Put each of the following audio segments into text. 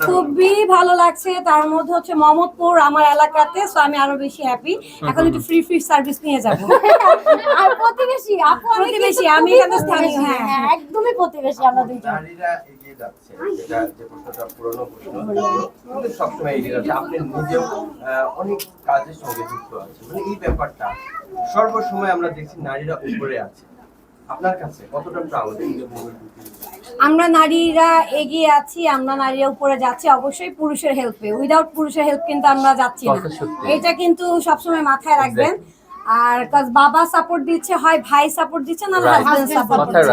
খুবই ভালো লাগছে। তার মধ্যে হচ্ছে মোহাম্মদপুর আমার এলাকাতে সো আমি আরও বেশি হ্যাপি এখন একটু ফ্রি ফ্রি সার্ভিস নিয়ে যাব। আর প্রতিবেশী আপু আমি প্রতিবেশী, আমি এখানে স্থানীয়, হ্যাঁ। হ্যাঁ একদমই প্রতিবেশী আমরা দুইজন। নারীরা এগিয়ে যাচ্ছে। এটা যে প্রশ্নটা পুরনো প্রশ্ন কিন্তু সবসময় এগিয়ে যাচ্ছে। আপনি নিজেও অনেক কাজের সঙ্গে যুক্ত আছেন। মানে এই ব্যাপারটা সর্বসময় আমরা দেখছি নারীরা উপরে আছে। আপনার কাছে কতটা প্রাউড? আমরা নারীরা এগিয়ে আছি আমরা নারীরা উপরে যাচ্ছি অবশ্যই পুরুষের হেল্পে উইদাউট পুরুষের হেল্প কিন্তু আমরা যাচ্ছি না। এটা কিন্তু সবসময় মাথায় রাখবেন। আর কাজ বাবা সাপোর্ট দিচ্ছে হয় ভাই সাপোর্ট দিচ্ছে না হাজবেন্ড সাপোর্ট দিচ্ছে।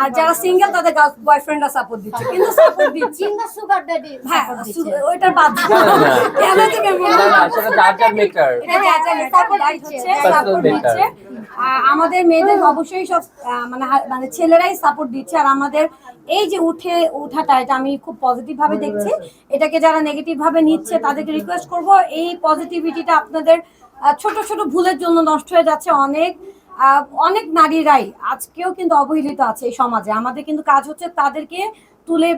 আর যারা সিঙ্গেল তাদের বয়ফ্রেন্ডরা সাপোর্ট দিচ্ছে। কিন্তু সাপোর্ট দিচ্ছে। সুগার ড্যাডি হ্যাঁ বাদ। কেন থেকে না না সেটা যার যার মেটার এটা যা যা হ্যাঁ, support support দিচ্ছে। আমাদের মেয়েদের অবশ্যই সব আহ, মানে মানে ছেলেরাই সাপোর্ট দিচ্ছে। আর আমাদের এই যে উঠে উঠাটা এটা আমি খুব পজিটিভ ভাবে দেখছি। এটাকে যারা নেগেটিভ ভাবে নিচ্ছে তাদেরকে রিকোয়েস্ট করব এই পজিটিভিটিটা আপনাদের ছোট ছোট ভুলের জন্য নষ্ট হয়ে যাচ্ছে অনেক। অনেক নারীরাই আজকেও কিন্তু অবহেলিত আছে এই সমাজে। আমাদের কিন্তু কাজ হচ্ছে তাদেরকে তুলে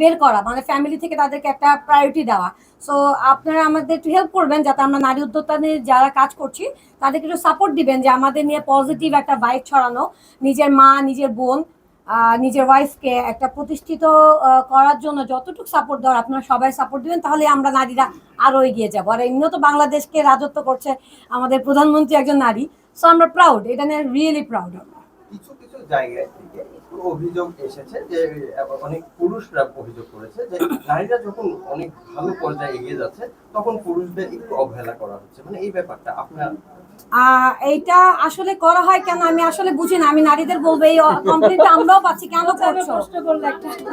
বের করা মানে ফ্যামিলি থেকে তাদেরকে একটা প্রায়োরিটি দেওয়া। সো আপনারা আমাদের একটু হেল্প করবেন যাতে আমরা নারী উদ্যোক্তা নিয়ে যারা কাজ করছি, তাদেরকে একটু সাপোর্ট দিবেন যে আমাদের নিয়ে পজিটিভ একটা বাইক ছড়ানো, নিজের মা, নিজের বোন নিজের ওয়াইফকে একটা প্রতিষ্ঠিত করার জন্য যতটুকু সাপোর্ট দেওয়ার, আপনারা সবাই সাপোর্ট দেবেন, তাহলে আমরা নারীরা আরও এগিয়ে যাব। আর এমনিও তো বাংলাদেশকে রাজত্ব করছে আমাদের প্রধানমন্ত্রী একজন নারী সো আমরা প্রাউড এটা নিয়ে রিয়েলি প্রাউড কিছু কিছু জায়গায় অভিযোগ এসেছে যে অনেক পুরুষরা অভিযোগ করেছে যে নারীরা যখন অনেক ভালো পর্যায়ে এগিয়ে যাচ্ছে তখন পুরুষদের একটু অবহেলা করা হচ্ছে। মানে এই ব্যাপারটা আপনার এইটা আসলে করা হয় কেন? আমি আসলে বুঝি না। আমি নারীদের বলব এই কমপ্লেনটা আমরাও পাচ্ছি। কেন করছ?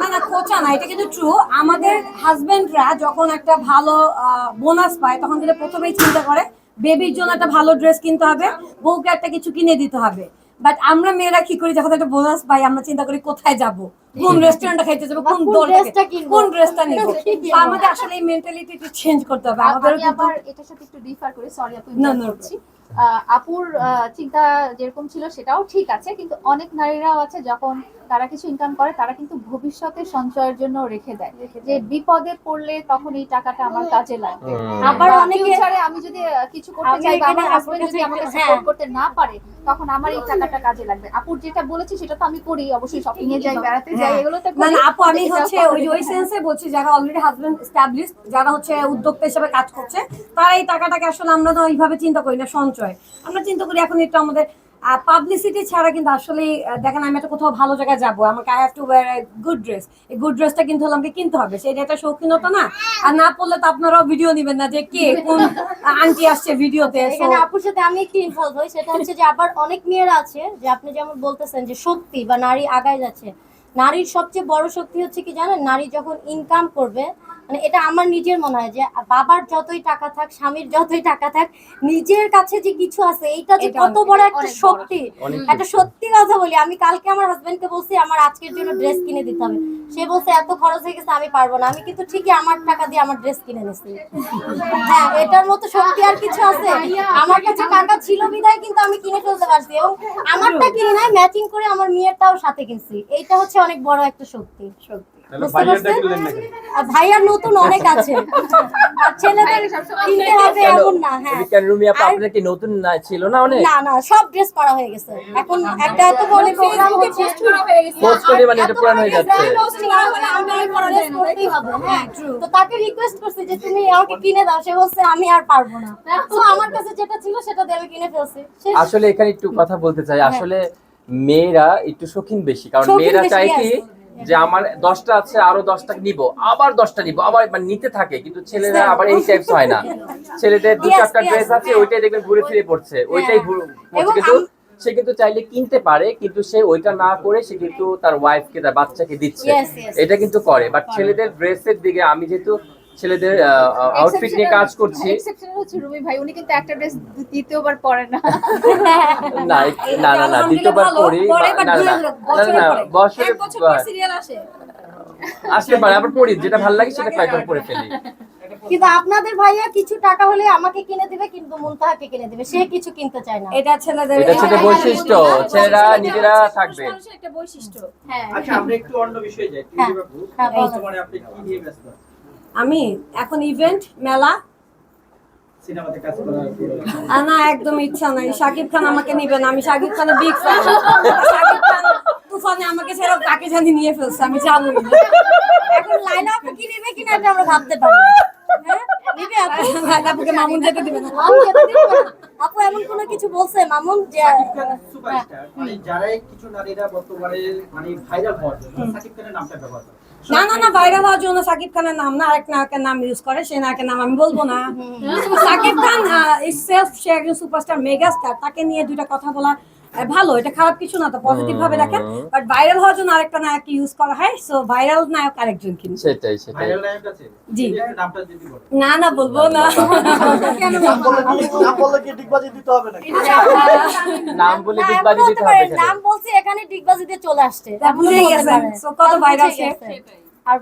না না খোঁচা না। এটা কিন্তু ট্রু আমাদের হাজবেন্ডরা যখন একটা ভালো বোনাস পায় তখন কিন্তু প্রথমেই চিন্তা করে বেবির জন্য একটা ভালো ড্রেস কিনতে হবে বউকে একটা কিছু কিনে দিতে হবে। বাট আমরা মেয়েরা কি করি? যখন একটা বোনাস পাই আমরা চিন্তা করি কোথায় যাব? কোন রেস্টুরেন্টটা খাইতে যাব? কোন দলটা? কোন ড্রেসটা নিব? আমাদের আসলে এই মেন্টালিটি একটু চেঞ্জ করতে হবে। আমাদের আমি আবার এটার সাথে একটু ডিফার করি। সরি আপু না, না। আপুর আহ, চিন্তা যেরকম ছিল সেটাও ঠিক আছে। কিন্তু অনেক নারীরাও আছে যখন তারা কিছু ইনকাম করে তারা কিন্তু ভবিষ্যতে সঞ্চয়ের জন্য রেখে দেয়। যে বিপদে পড়লে তখন এই টাকাটা আমার কাজে লাগবে। আবার অনেকে আমি যদি কিছু করতে চাই বা আমার হাজবেন্ড যদি আমাকে সাপোর্ট হ্যাঁ। করতে না পারে তখন আমার এই টাকাটা কাজে লাগবে। আপুর যেটা বলেছি সেটা তো আমি করি অবশ্যই শপিং এ যাই বেড়াতে যাই হ্যাঁ। এগুলো তো না করি। না আপু আমি হচ্ছে ওই ওই সেন্সে বলছি যারা অলরেডি হাজবেন্ড এস্টাবলিশ যারা হচ্ছে উদ্যোক্তা হিসেবে কাজ করছে তারা এই টাকাটাকে আসলে আমরা তো ওইভাবে চিন্তা করি না সঞ্চয়। আমরা চিন্তা করি এখন একটু আমাদের পাবলিসিটি ছাড়া কিন্তু আসলে দেখেন আমি একটা কোথাও ভালো জায়গায় যাব, আমাকে I have to wear good dress এই গুড ড্রেসটা কিন্তু আমাকে কিনতে হবে, সেটা একটা শৌখিনতা না। আর না পড়লে তো আপনারাও ভিডিও নেবেন না যে কে কোন আন্টি আসছে ভিডিওতে এখানে আপুর সাথে আমি একটু ইনভলভ হই, সেটা হচ্ছে যে আবার অনেক মেয়েরা আছে, যে আপনি যেমন বলতেছেন যে শক্তি বা নারী আগায় যাচ্ছে। নারীর সবচেয়ে বড় শক্তি হচ্ছে কি জানেন? নারী যখন ইনকাম করবে মানে এটা আমার নিজের মনে হয় যে বাবার যতই টাকা থাক স্বামীর যতই টাকা থাক নিজের কাছে যে কিছু আছে এইটা যে কত বড় একটা শক্তি। একটা সত্যি কথা বলি আমি কালকে আমার হাজবেন্ডকে বলছি আমার আজকের জন্য ড্রেস কিনে দিতে হবে। সে বলছে এত খরচ হয়ে গেছে আমি পারব না। আমি কিন্তু ঠিকই আমার টাকা দিয়ে আমার ড্রেস কিনে নিছি হ্যাঁ এটার মতো শক্তি আর কিছু আছে? আমার কাছে টাকা ছিল বিধায় কিন্তু আমি কিনে ফেলতে পারছি এবং আমারটা কিনে নাই ম্যাচিং করে আমার মেয়েরটাও সাথে কিনছি। এইটা হচ্ছে অনেক বড় একটা শক্তি। সত্যি। বুঝতে পারছেন? ভাইয়ার নতুন অনেক আছে। আর ছেলেদের কিনতে হবে এমন না হ্যাঁ। বিজ্ঞান রুমি আপা আর- কি নতুন না ছিল না অনেক? না না সব ড্রেস করা হয়ে গেছে। এখন একটা এত বড় প্রোগ্রাম হচ্ছে পোস্ট করে মানে এটা পুরান হয়ে যাচ্ছে। করতেই হবে, হ্যাঁ। তো তাকে রিকোয়েস্ট করছি যে তুমি আমাকে কিনে দাও। সে বলছে আমি আর পারব না। তো আমার কাছে যেটা ছিল সেটা আমি কিনে ফেলছি। আসলে এখানে একটু কথা বলতে চাই। আসলে মেয়েরা একটু শৌখিন বেশি। কারণ মেয়েরা চায় কি. যে আমার দশটা আছে আরও দশটা নিব। আবার দশটা নিব আবার মানে নিতে থাকে কিন্তু ছেলেরা আবার এই টাইপস হয় না। ছেলেদের দু চারটা ড্রেস আছে। ওইটাই দেখবেন ঘুরে ফিরে পড়ছে ওইটাই পড়ছে। কিন্তু সে কিন্তু চাইলে কিনতে পারে কিন্তু সে ওইটা না করে সে কিন্তু তার ওয়াইফকে তার বাচ্চাকে দিচ্ছে. এটা কিন্তু করে। বাট ছেলেদের ড্রেসের দিকে আমি যেহেতু ছেলেদের আউটফিট নিয়ে কাজ করছি। হচ্ছে রুমি ভাই উনি কিন্তু একটা ড্রেস দ্বিতীয়বার পরে না। না না না না দ্বিতীয়বার পরি না না না বছরে সিরিয়াল আসে? পারে আবার পড়ি যেটা ভালো লাগে সেটা কয়েকবার পরে ফেলি। কিন্তু আপনাদের ভাইয়া কিছু টাকা হলে আমাকে কিনে দিবে কিন্তু মুনতাহাকে কিনে দিবে। সে কিছু কিনতে চায় না। এটা ছেলেদের এটা ছেলেদের বৈশিষ্ট্য। ছেলেরা নিজেরা থাকবে। একটা বৈশিষ্ট্য। হ্যাঁ। আচ্ছা আমরা একটু অন্য বিষয়ে যাই। হ্যাঁ, হ্যাঁ, আপনি কি নিয়ে ব্যস্ত আমি এখন ইভেন্ট মেলা। না, একদম ইচ্ছা নাই। শাকিব খান আমাকে নিবে না। আমি শাকিব খানের বিগ শাকিব খান তুফানে আমাকে সেরকম কাকে জানি নিয়ে ফেলছে, আমি জানি এখন লাইলা আপ কি নেবে কিনা আমরা ভাবতে পারি হ্যাঁ? আপুকে মামুন যেতে দিবে না। মামুন যেতে দিবে না? আপু এমন কোনো কিছু বলছে মামুন যে সুপারস্টার মানে যারাই কিছু নারীরা বর্তমানে মানে ভাইরাল হওয়ার জন্য সাকিব খানের নামটা ব্যবহার করে। না না না ভাইরাল হওয়ার জন্য সাকিব খানের নাম না আরেক নায়কের নাম ইউজ করে সেই নায়কের নাম আমি বলব না। সাকিব খান সেলফ সে একজন সুপারস্টার মেগা স্টার তাকে নিয়ে দুইটা কথা বলা ভালো এটা খারাপ কিছু না তো পজিটিভ ভাবে দেখেন। বাট ভাইরাল হওয়ার জন্য আরেকটা নায়ক ইউজ করা হয় সো ভাইরাল নায়ক আরেকজন কিন্তু। সেটাই সেটাই। ভাইরাল নায়ক আছে? জি। না না বলব না। কেন বলব? নাম বললে কি ডিগবাজি দিতে হবে নাকি? নাম বলে ডিগবাজি দিতে হবে নাম বলছি এখানে ডিগবাজি দিয়ে চলে আসছে। গেছেন। So, কত বুঝে সে। আর